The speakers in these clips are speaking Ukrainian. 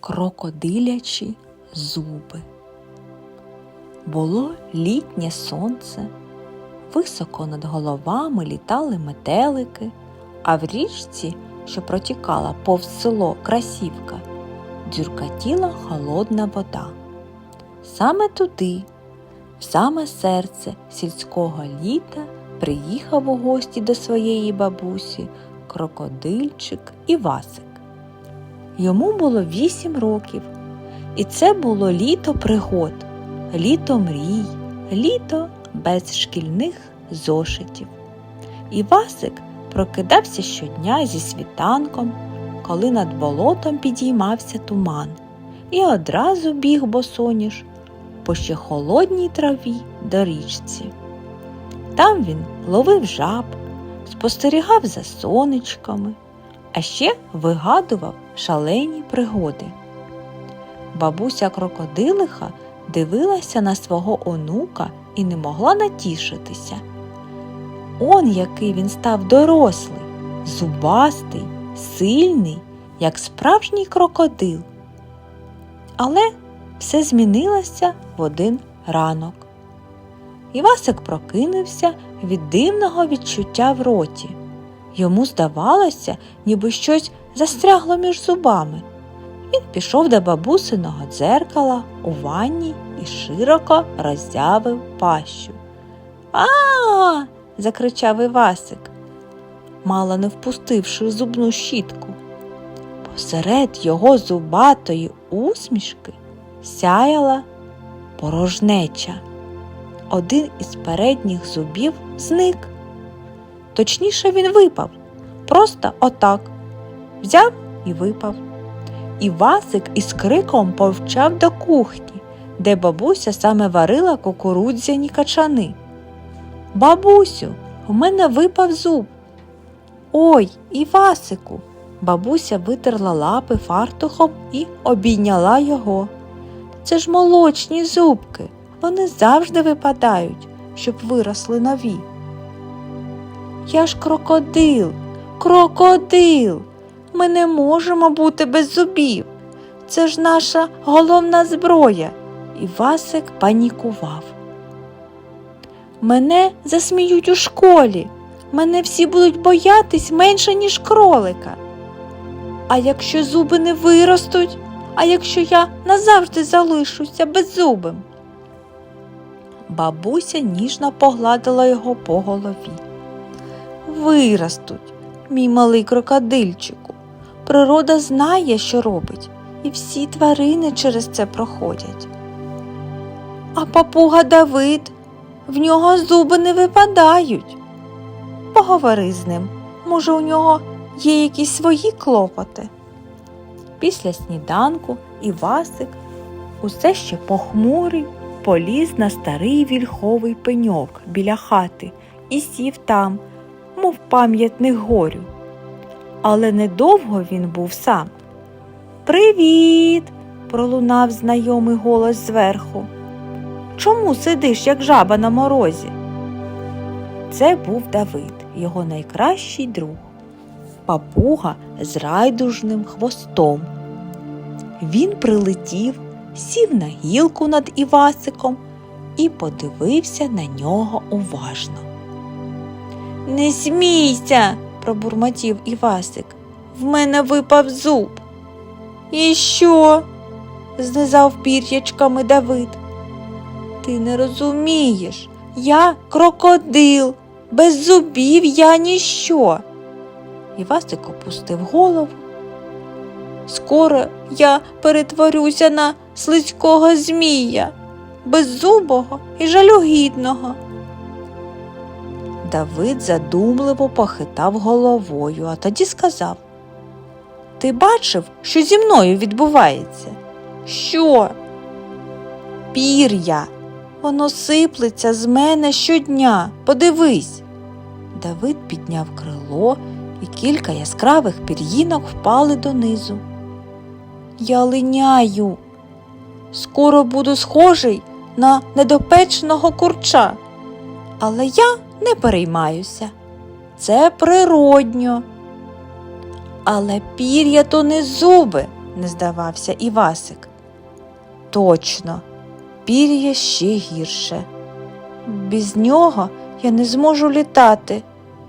крокодилячі зуби. Було літнє сонце, високо над головами літали метелики, а в річці, що протікала повз село Красівка, дзюркатіла холодна вода. Саме туди, в саме серце сільського літа, приїхав у гості до своєї бабусі крокодильчик Івасик. Йому було вісім років, і це було літо пригод, літо мрій, літо без шкільних зошитів. Івасик прокидався щодня зі світанком, коли над болотом підіймався туман, і одразу біг босоніж по ще холодній траві до річці. Там він ловив жаб, спостерігав за сонечками, а ще вигадував шалені пригоди. Бабуся крокодилиха дивилася на свого онука і не могла натішитися. Он який він став дорослий, зубастий, сильний, як справжній крокодил. Але все змінилося в один ранок. Івасик прокинувся від дивного відчуття в роті. Йому здавалося, ніби щось застрягло між зубами. Він пішов до бабусиного дзеркала у ванні і широко роззявив пащу. А. закричав Івасик, мало не впустивши зубну щітку. Посеред його зубатої усмішки сяяла порожнеча. Один із передніх зубів зник. Точніше, він випав. Просто отак. Взяв і випав. І Васик із криком повчав до кухні, де бабуся саме варила кукурудзяні качани. Бабусю, у мене випав зуб. Ой, Івасику. Бабуся витерла лапи фартухом і обійняла його. Це ж молочні зубки. Вони завжди випадають, щоб виросли нові. Я ж крокодил, крокодил. Ми не можемо бути без зубів. Це ж наша головна зброя. І Васик панікував. Мене засміють у школі. Мене всі будуть боятись менше, ніж кролика. А якщо зуби не виростуть, а якщо я назавжди залишуся беззубим? Бабуся ніжно погладила його по голові. Виростуть, мій малий крокодильчику. Природа знає, що робить, і всі тварини через це проходять. А папуга Давид, в нього зуби не випадають. Поговори з ним, може, у нього є якісь свої клопоти. Після сніданку Івасик, усе ще похмурий, поліз на старий вільховий пеньок біля хати і сів там, мов пам'ятник горю. Але недовго він був сам. Привіт! пролунав знайомий голос зверху. Чому сидиш, як жаба на морозі? Це був Давид, його найкращий друг, папуга з райдужним хвостом. Він прилетів, сів на гілку над Івасиком і подивився на нього уважно. Не смійся, пробурмотів Івасик. В мене випав зуб. І що? знизав пір'ячками Давид. Ти не розумієш, я крокодил, без зубів я ніщо. Івасик опустив голову. Скоро я перетворюся на слизького змія, беззубого і жалюгідного. Давид задумливо похитав головою, а тоді сказав Ти бачив, що зі мною відбувається? Що? Пір'я. Воно сиплеться з мене щодня. Подивись. Давид підняв крило, і кілька яскравих пір'їнок впали донизу. Я линяю. Скоро буду схожий на недопеченого курча. Але я не переймаюся. Це природньо. Але пір'я то не зуби, не здавався Івасик. Точно, пір'я ще гірше. Без нього я не зможу літати.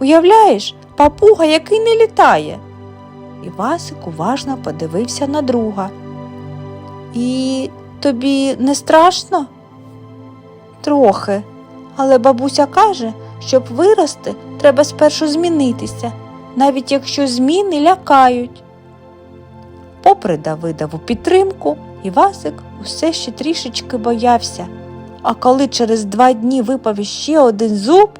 Уявляєш, папуга, який не літає. Івасик уважно подивився на друга. І тобі не страшно? Трохи. Але бабуся каже, щоб вирости, треба спершу змінитися, навіть якщо зміни лякають. Попри Давидову підтримку, Івасик усе ще трішечки боявся. А коли через два дні випав іще один зуб,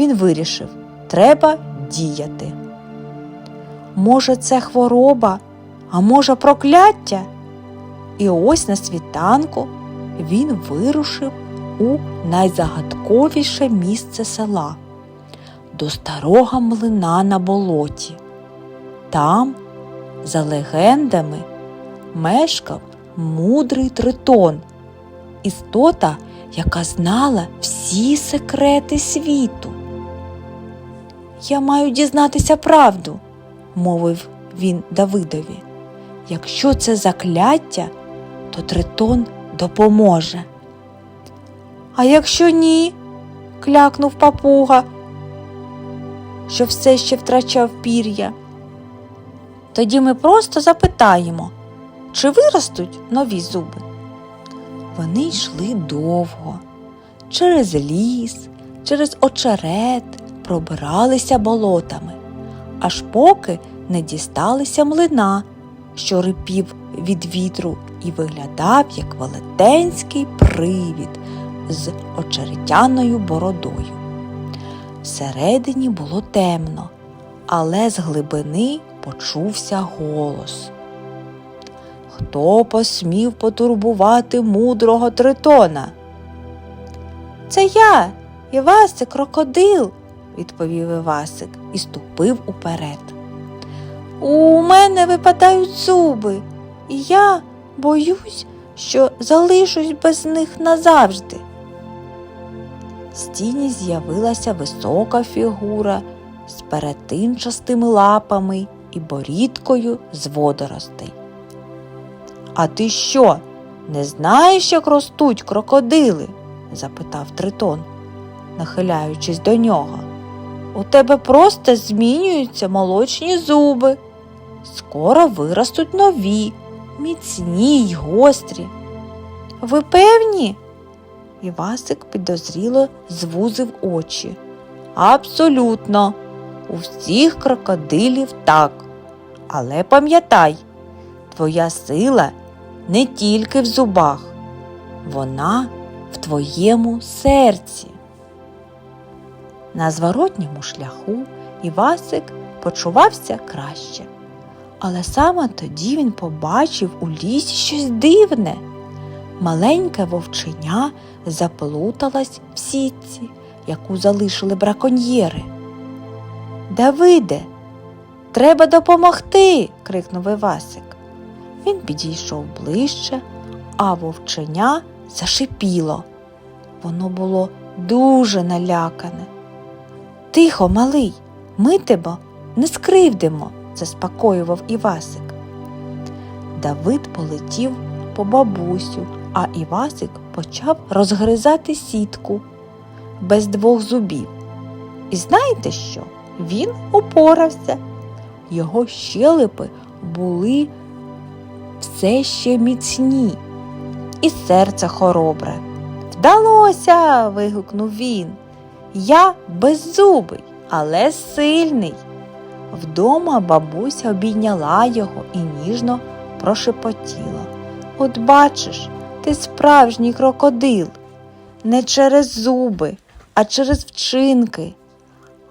він вирішив, треба діяти. Може, це хвороба, а може, прокляття? І ось на світанку він вирушив у найзагадковіше місце села до старого млина на болоті. Там, за легендами, мешкав мудрий тритон, істота, яка знала всі секрети світу. Я маю дізнатися правду, мовив він Давидові. Якщо це закляття, то тритон допоможе. А якщо ні, клякнув папуга, що все ще втрачав пір'я. Тоді ми просто запитаємо, чи виростуть нові зуби. Вони йшли довго, через ліс, через очерет, пробиралися болотами, аж поки не дісталися млина, що рипів від вітру і виглядав як велетенський привід з очеретяною бородою. Всередині було темно, але з глибини почувся голос. Хто посмів потурбувати мудрого тритона? Це я, Івасик, крокодил, відповів Івасик і ступив уперед. У мене випадають зуби, і я боюсь, що залишусь без них назавжди. З тіні з'явилася висока фігура з перетинчастими лапами і борідкою з водоростей. А ти що, не знаєш, як ростуть крокодили? запитав Тритон, нахиляючись до нього. У тебе просто змінюються молочні зуби. Скоро виростуть нові, міцні й гострі. Ви певні? Івасик підозріло звузив очі. Абсолютно, у всіх крокодилів так. Але пам'ятай, твоя сила не тільки в зубах, вона в твоєму серці. На зворотньому шляху Івасик почувався краще. Але саме тоді він побачив у лісі щось дивне. Маленьке вовченя заплуталась в сітці, яку залишили браконьєри. Давиде, треба допомогти. крикнув Івасик. Він підійшов ближче, а вовченя зашипіло. Воно було дуже налякане. Тихо, малий, ми тебе не скривдимо, заспокоював Івасик. Давид полетів по бабусю, а Івасик почав розгризати сітку без двох зубів. І знаєте що? Він упорався. Його щелепи були все ще міцні, і серце хоробре. Вдалося. вигукнув він. Я беззубий, але сильний. Вдома бабуся обійняла його і ніжно прошепотіла. От бачиш, ти справжній крокодил, не через зуби, а через вчинки.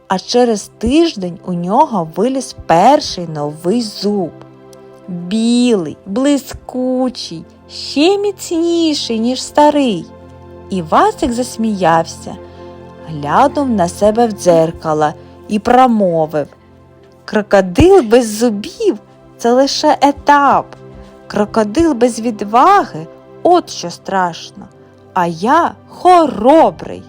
А через тиждень у нього виліз перший новий зуб. Білий, блискучий, ще міцніший, ніж старий. І Васик засміявся, глянув на себе в дзеркало і промовив Крокодил без зубів це лише етап. Крокодил без відваги от що страшно, а я хоробрий.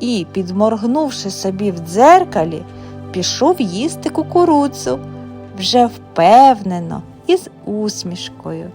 І, підморгнувши собі в дзеркалі, пішов їсти кукурудзу, вже впевнено і з усмішкою.